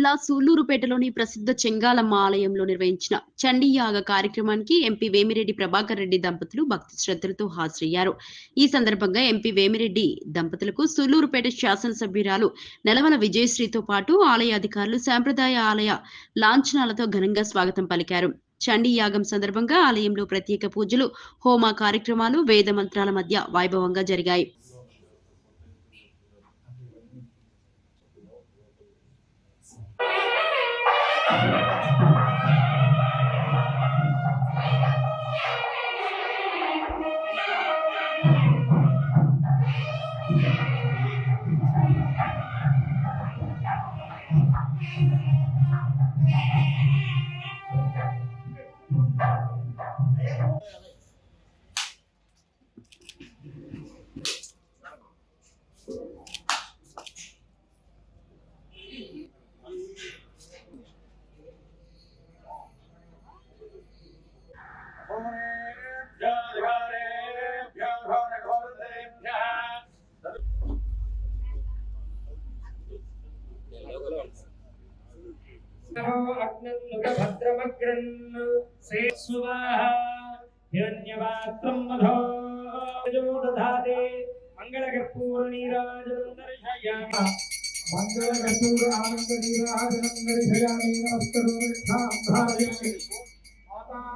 జిల్లా సూళ్ళూరుపేటలోని ప్రసిద్ధ చెంగాలమ్మ ఆలయంలో నిర్వహించిన చండీయాగ కార్యక్రమానికి ఎంపీ వేమిరెడ్డి ప్రభాకర్ రెడ్డి దంపతులు భక్తి శ్రద్ధలతో హాజరయ్యారు. ఈ సందర్భంగా ఎంపీ వేమిరెడ్డి దంపతులకు సూళ్ళూరుపేట శాసనసభ్యురాలు నెలవల విజయశ్రీతో పాటు ఆలయ అధికారులు సాంప్రదాయ ఆలయ లాంఛనాలతో ఘనంగా స్వాగతం పలికారు. చండీ యాగం సందర్భంగా ఆలయంలో ప్రత్యేక పూజలు హోమ కార్యక్రమాలు వేద మంత్రాల మధ్య వైభవంగా జరిగాయి. భద్రమగ్రన్ శ్రేస్వాహ హిరణ్యపాత్రం మధో యజో దధాతే మంగళకర్పూర నీరాజనం దర్శయామ మంగళకర్పూర ఆనంద నీరాజనం దర్శయామి నమస్కరోక్షాం ధారయామి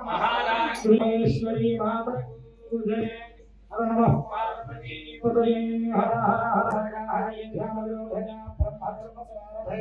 మహారాష్ట్రేశ్వరీ మాతృజే హర నమః పార్వతీ పదయే హర హర హర హర ధ్యానయోధన బ్రహ్మకర్మ సమారభే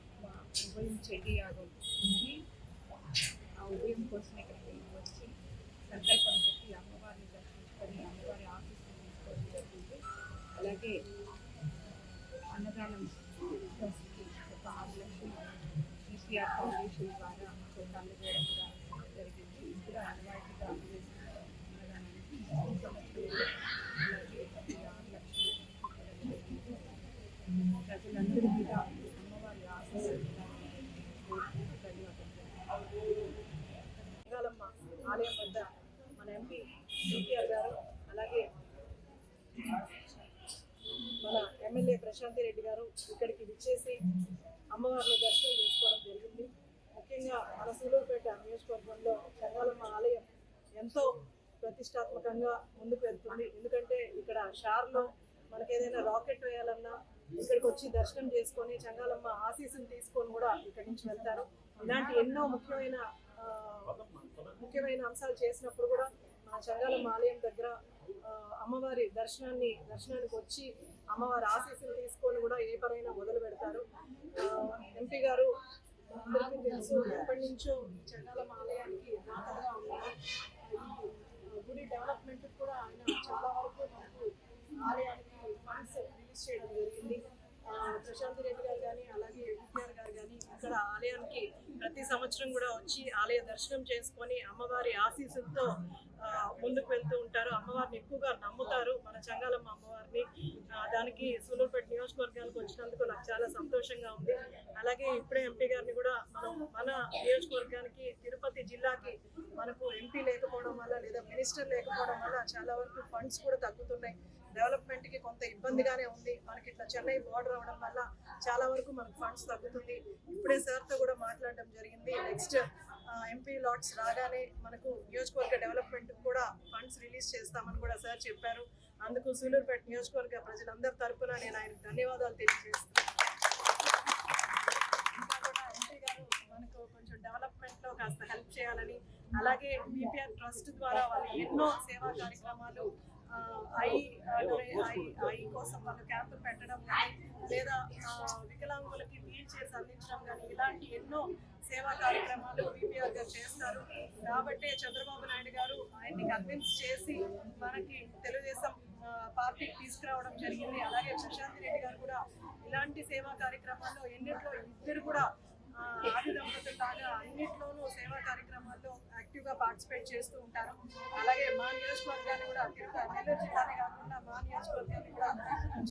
ఉదయం చెల్లి యాగం ఉంది ఆ ఉదయం కోసం ఇక్కడికి వచ్చి సంకల్పం చెప్పి అమ్మవారిని దర్శించుకొని అమ్మవారి ఆఫీస్ని తీసుకోవడం జరిగింది అలాగే అన్నదానం ట్రస్ట్కి ఒక ఆరు లక్షలు ఈసీఆర్ ఫౌండేషన్ ద్వారా కొంత అందజేయడం కూడా జరిగింది ఇప్పుడు అన్నవాటిగా అందజేసిన అన్నదానానికి ఈ సంవత్సరం అలాగే ఈ ఆరు లక్షలు ఇవ్వడం జరిగింది. ప్రజలందరూ కూడా అమ్మవారి ఆశీస్సులు రంగాలమ్మ ఆలయం వద్ద మన ఎంపీ కేటీఆర్ గారు అలాగే మన ఎమ్మెల్యే ప్రశాంతి రెడ్డి గారు ఇక్కడికి విచ్చేసి అమ్మవారిని దర్శనం చేసుకోవడం జరిగింది. ముఖ్యంగా మన సూలూరుపేట నియోజకవర్గంలో రంగాలమ్మ ఆలయం ఎంతో ప్రతిష్టాత్మకంగా ముందుకు వెళ్తుంది. ఎందుకంటే ఇక్కడ షార్లో మనకి ఏదైనా రాకెట్ వేయాలన్నా ఇక్కడికి వచ్చి దర్శనం చేసుకొని చంగాలమ్మ ఆశీస్సులు తీసుకొని కూడా ఇక్కడి నుంచి వెళ్తారు. ఇలాంటి ఎన్నో ముఖ్యమైన ముఖ్యమైన అంశాలు చేసినప్పుడు కూడా ఆ చంగాలమ్మ ఆలయం దగ్గర అమ్మవారి దర్శనాన్ని దర్శనానికి వచ్చి అమ్మవారి ఆశీస్సులు తీసుకొని కూడా ఏ పరైనా మొదలు పెడతారు. ఎంపీ గారు అందరికీ తెలుసు ఎప్పటి నుంచో చంగాలమ్మ ఆలయానికి దాతలుగా ఉన్నారు. గుడి డెవలప్మెంట్ కూడా ఆయన చాలా వరకు మనకు ఆలయానికి ఫండ్స్ రిలీజ్ చేయడం జరిగింది. ప్రశాంత్ రెడ్డి గారు కానీ అలాగే ఎన్టీఆర్ గారు కానీ ఇక్కడ ఆలయానికి ప్రతి సంవత్సరం కూడా వచ్చి ఆలయ దర్శనం చేసుకొని అమ్మవారి ఆశీస్సులతో ముందుకు వెళ్తూ ఉంటారు. అమ్మవారిని ఎక్కువగా నమ్ముతారు మన చంగాలమ్మ అమ్మవారిని. దానికి సూలూరుపేట నియోజకవర్గానికి వచ్చినందుకు నాకు చాలా సంతోషంగా ఉంది. అలాగే ఇప్పుడే ఎంపీ గారిని కూడా మనం మన నియోజకవర్గానికి తిరుపతి జిల్లాకి మనకు ఎంపీ లేకపోవడం వల్ల లేదా మినిస్టర్ లేకపోవడం వల్ల చాలా వరకు ఫండ్స్ కూడా తగ్గుతున్నాయి. డెవలప్మెంట్కి కొంత ఇబ్బందిగానే ఉంది. మనకి ఇట్లా చెన్నై బోర్డర్ అవడం వల్ల చాలా వరకు మనకు ఫండ్స్ తగ్గుతుంది. ఇప్పుడే సార్తో కూడా మాట్లాడడం జరిగింది. నెక్స్ట్ ఎంపీ లాట్స్ రాగానే మనకు నియోజకవర్గ డెవలప్మెంట్ కూడా ఫండ్స్ రిలీజ్ చేస్తామని కూడా సార్ చెప్పారు. అందుకు సూలూరుపేట నియోజకవర్గ ప్రజలందరి తరఫున నేను ఆయనకు ధన్యవాదాలు తెలియజేస్తున్నాను. ఇంకా కూడా ఎంపీ గారు మనకు కొంచెం డెవలప్మెంట్లో కాస్త హెల్ప్ చేయాలని అలాగే బీపీఆర్ ట్రస్ట్ ద్వారా వాళ్ళు ఎన్నో సేవా కార్యక్రమాలు ఐ ఐ ఐ కోసం వాళ్ళు క్యాంపు పెట్టడం కానీ లేదా వికలాంగులకి వీల్ చైర్స్ అందించడం కానీ ఇలాంటి ఎన్నో సేవా కార్యక్రమాలు బీపీఆర్ గారు చేస్తారు. కాబట్టే చంద్రబాబు నాయుడు గారు ఆయన్ని కన్విన్స్ చేసి మనకి తెలుగుదేశం పార్టీకి తీసుకురావడం జరిగింది. అలాగే ప్రశాంత్ రెడ్డి గారు కూడా ఇలాంటి సేవా కార్యక్రమాల్లో ఎన్నిట్లో ఇద్దరు కూడా ఆది దంపతులు పార్టిసిపేట్ చేస్తూ ఉంటారు. అలాగే మా నియోజకవర్గాన్ని కూడా నెల్లూరు జిల్లానే కాకుండా మా నియోజకవర్గం